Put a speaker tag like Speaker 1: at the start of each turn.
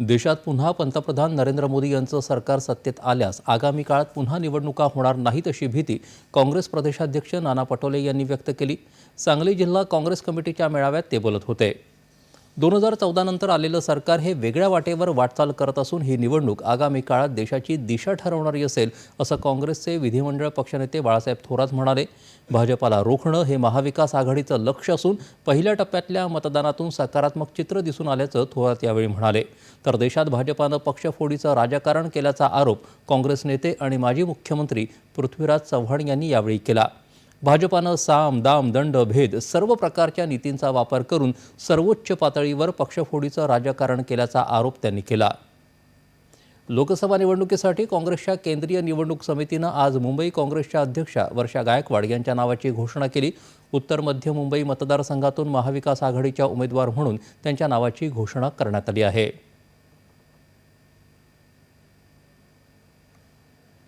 Speaker 1: देशात पुन्हा पंतप्रधान नरेंद्र मोदी यांचं सरकार सत्तेत आल्यास आगामी काळात पुन्हा निवडणुका होणार नाहीत अशी भीती काँग्रेस प्रदेशाध्यक्ष नाना पटोले यांनी व्यक्त केली. सांगली जिल्हा काँग्रेस कमिटीच्या मेळाव्यात ते बोलत होते. दोन हजार चौदानंतर आलेलं सरकार हे वेगळ्या वाटेवर वाटचाल करत असून ही निवडणूक आगामी काळात देशाची दिशा ठरवणारी असेल असं काँग्रेसचे विधिमंडळ पक्षनेते बाळासाहेब थोरात म्हणाले. भाजपाला रोखणं हे महाविकास आघाडीचं लक्ष असून पहिल्या टप्प्यातल्या मतदानातून सकारात्मक चित्र दिसून आल्याचं थोरात यावेळी म्हणाले. तर देशात भाजपानं पक्षफोडीचं राजकारण केल्याचा आरोप काँग्रेस नेते आणि माजी मुख्यमंत्री पृथ्वीराज चव्हाण यांनी यावेळी केला. भाजपानं साम दाम दंड भेद सर्व प्रकारच्या नीतींचा वापर करून सर्वोच्च पातळीवर पक्षफोडीचं राजकारण केल्याचा आरोप त्यांनी केला. लोकसभा निवडणुकीसाठी काँग्रेसच्या केंद्रीय निवडणूक समितीनं आज मुंबई काँग्रेसच्या अध्यक्षा वर्षा गायकवाड यांच्या नावाची घोषणा केली. उत्तर मध्य मुंबई मतदारसंघातून महाविकास आघाडीच्या उमेदवार म्हणून त्यांच्या नावाची घोषणा करण्यात आली आहे.